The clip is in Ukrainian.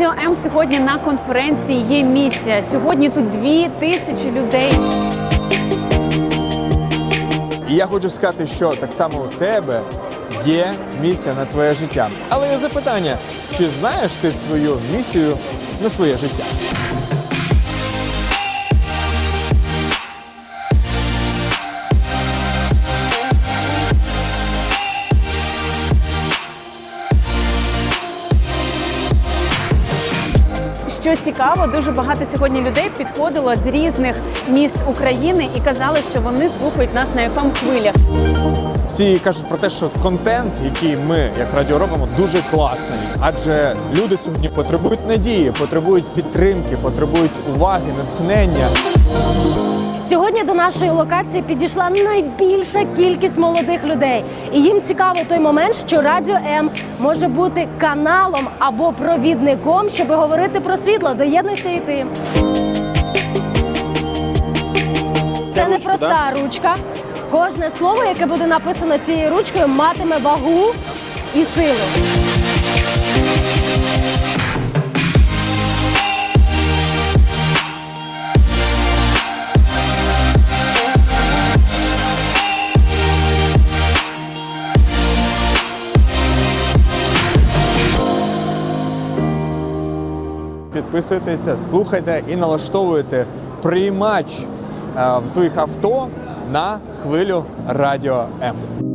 М сьогодні на конференції є місія. Сьогодні тут дві тисячі людей. І я хочу сказати, що так само у тебе є місія на твоє життя. Але є запитання: чи знаєш ти свою місію на своє життя? Що цікаво, дуже багато сьогодні людей підходило з різних міст України і казали, що вони слухають нас на fm хвилях. Всі кажуть про те, що контент, який ми як радіо робимо, дуже класний. Адже люди сьогодні потребують надії, потребують підтримки, потребують уваги, натхнення. Сьогодні до нашої локації підійшла найбільша кількість молодих людей, і їм цікаво той момент, що Радіо М може бути каналом або провідником, щоб говорити про світло. Доєднуйся і ти. Це не проста ручка. Кожне слово, яке буде написано цією ручкою, матиме вагу і силу. Підписуйтеся, слухайте і налаштовуйте приймач е, в своїх авто на хвилю радіо М.